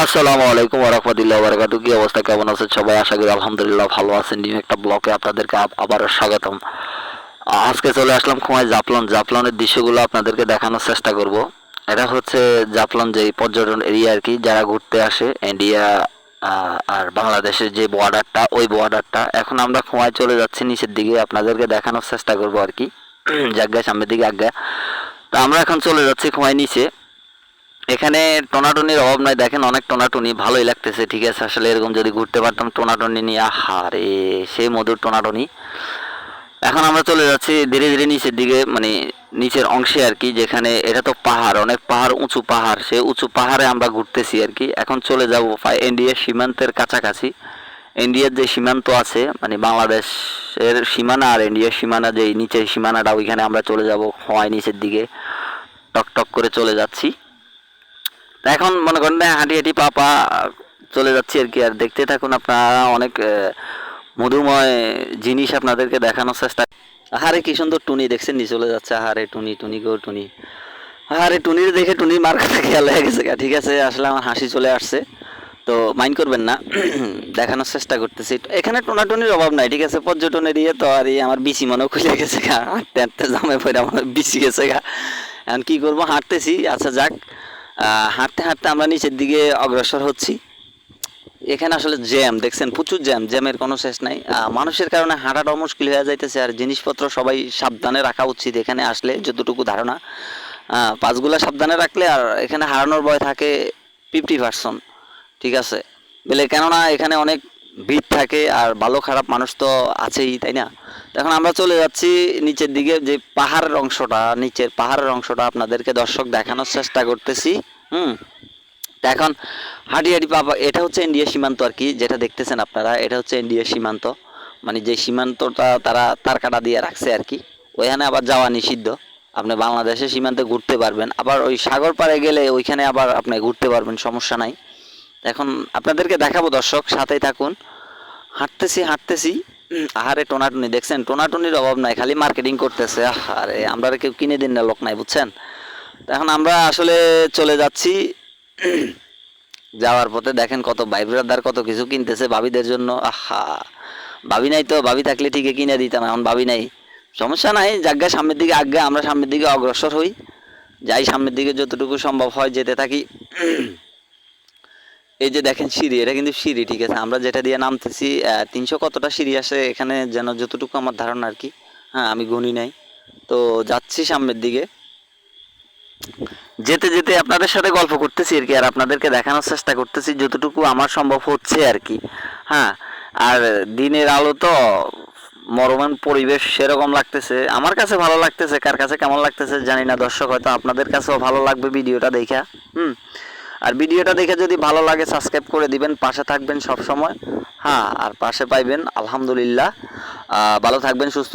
আসসালামু আলাইকুম ওরহমতুল্লাহ বারকাতু কি অবস্থা? কেমন আছেন সবাই? আশা করি আলহামদুলিল্লাহ ভালো আছেন। নিউ একটা ব্লকে আপনাদেরকে আব- আবারও স্বাগতম। আজকে চলে আসলাম খোঁয়ায় জাফলন। জাফলনের দৃশ্যগুলো আপনাদেরকে দেখানোর চেষ্টা করব। এটা হচ্ছে জাফলন যে পর্যটন এরিয়া আর কি, যারা ঘুরতে আসে ইন্ডিয়া আর বাংলাদেশের যে বর্ডারটা ওই বর্ডারটা এখন আমরা খোঁয়ায় চলে যাচ্ছি নিচের দিকে। আপনাদেরকে দেখানোর চেষ্টা করব আর কি। জায়গায় সামনের দিকে আজ্ঞা তা আমরা এখন চলে যাচ্ছি খোঁয়ায় নিচে। এখানে টোনাটনির অভাব নাই। দেখেন অনেক টোনাটনি, ভালোই লাগতেছে, ঠিক আছে? আসলে এরকম যদি ঘুরতে পারতাম টোনাটনি নিয়ে আহারে সেই মধুর টোনাটনি। এখন আমরা চলে যাচ্ছি ধীরে ধীরে নিচের দিকে মানে নিচের অংশে আর কি, যেখানে এটা তো পাহাড়, অনেক পাহাড়, উঁচু পাহাড়। সে উঁচু পাহাড়ে আমরা ঘুরতেছি আর কি। এখন চলে যাব ইন্ডিয়ার সীমান্তের কাছাকাছি। ইন্ডিয়ার যে সীমান্ত আছে মানে বাংলাদেশের সীমানা আর ইন্ডিয়ার সীমানা যে নিচের সীমানাটা, ওইখানে আমরা চলে যাব হওয়ায় নিচের দিকে। টক টক করে চলে যাচ্ছি। তা এখন মনে করেন হাঁটি হাঁটি পা পা চলে যাচ্ছি আর কি। আর দেখতে থাকুন আপনারা অনেক মধুময় জিনিস আপনাদেরকে দেখানোর চেষ্টা। আহারে কি সুন্দর টুনি, দেখছেন নি? চলে যাচ্ছে। আহারে টুনি টুনি গো, টুনি। আহারে টুনির দেখে টুনির মার কাছে খেয়াল হয়ে গেছে। ঠিক আছে, আসলে আমার হাসি চলে আসছে। তো মাইন্ড করবেন না, দেখানোর চেষ্টা করতেছি। এখানে টোনাটুনির অভাব নাই, ঠিক আছে? পর্যটন এরিয়া তো আর আমার বিচি মনেও খুলে গেছে গা। হাঁটতে হাঁটতে জামে পড়ে আমার বিচি গেছে গা। এখন কি করব? হাঁটতেছি। আচ্ছা যাক হাঁটতে হাঁটতে আমরা নিচের দিকে অগ্রসর হচ্ছি। এখানে আসলে জ্যাম, দেখছেন? প্রচুর জ্যাম, জ্যামের কোনো শেষ নাই। মানুষের কারণে হাঁটাটাও মুশকিল হয়ে যাইতেছে আর জিনিসপত্র সবাই সাবধানে রাখা উচিত এখানে আসলে, যতটুকু ধারণা। পাঁচগুলা সাবধানে রাখলে আর এখানে হারানোর ভয় থাকে ফিফটি পার্সেন্ট ঠিক আছে? বলে কেননা এখানে অনেক ভিড় থাকে আর ভালো খারাপ মানুষ তো আছেই, তাই না? এখন আমরা চলে যাচ্ছি নিচের দিকে যে পাহাড়ের অংশটা, নিচের পাহাড়ের অংশটা আপনাদেরকে দর্শক দেখানোর চেষ্টা করতেছি, হুম? এখন হাঁটি হাঁটি পাবা এটা হচ্ছে ইন্ডিয়া সীমান্ত আর কি, যেটা দেখতেছেন আপনারা, এটা হচ্ছে ইন্ডিয়া সীমান্ত। মানে যে সীমান্তটা তারা তার কাটা দিয়ে রাখছে আর কি, ওইখানে আবার যাওয়া নিষিদ্ধ। আপনি বাংলাদেশের সীমান্তে ঘুরতে পারবেন, আবার ওই সাগর পাড়ে গেলে ওইখানে আবার আপনি ঘুরতে পারবেন, সমস্যা নাই। এখন আপনাদেরকে দেখাবো দর্শক, সাথেই থাকুন। হাঁটতেছি হাঁটতেছি। আহারে টোনাটুনি, দেখছেন? টোনাটুনির অভাব নাই, খালি মার্কেটিং করতেছে। আরে, আমরা কেউ কিনে দিন না লোক নাই, বুঝছেন? এখন আমরা আসলে চলে যাচ্ছি। যাওয়ার পথে দেখেন কত ভাই ব্রাদার কত কিছু কিনতেছে ভাবিদের জন্য। আহা, ভাবি নাই তো, ভাবি থাকলে ঠিকই কিনে দিতাম, এখন ভাবি নাই। সমস্যা নাই জায়গা সামনের দিকে আগে আমরা সামনের দিকে অগ্রসর হই। যাই সামনের দিকে যতটুকু সম্ভব হয় যেতে থাকি। এই যে দেখেন সিঁড়ি, এটা কিন্তু সিঁড়ি, ঠিক আছে? আমরা যেটা দিয়ে নামতেছি তিনশো কতটা সিঁড়ি আসে এখানে যেন যতটুকু আমার ধারণা আর কি। হ্যাঁ আমি গুনি নাই। তো যাচ্ছি সামনের দিকে। যেতে যেতে আপনাদের সাথে গল্প করতেছি আর কি, আর আপনাদেরকে দেখানোর চেষ্টা করতেছি যতটুকু আমার সম্ভব হচ্ছে আর কি। হ্যাঁ আর দিনের আলো তো মরমান পরিবেশ সেরকম লাগতেছে। আমার কাছে ভালো লাগতেছে, কার কাছে কেমন লাগতেছে জানি না। দর্শক হয়তো আপনাদের কাছেও ভালো লাগবে ভিডিওটা দেখা। হুম আর ভিডিওটা দেখে যদি ভালো লাগে সাবস্ক্রাইব করে দিবেন। পাশে থাকবেন সব সময় হ্যাঁ আর পাশে পাইবেন, আলহামদুলিল্লাহ। ভালো থাকবেন, সুস্থ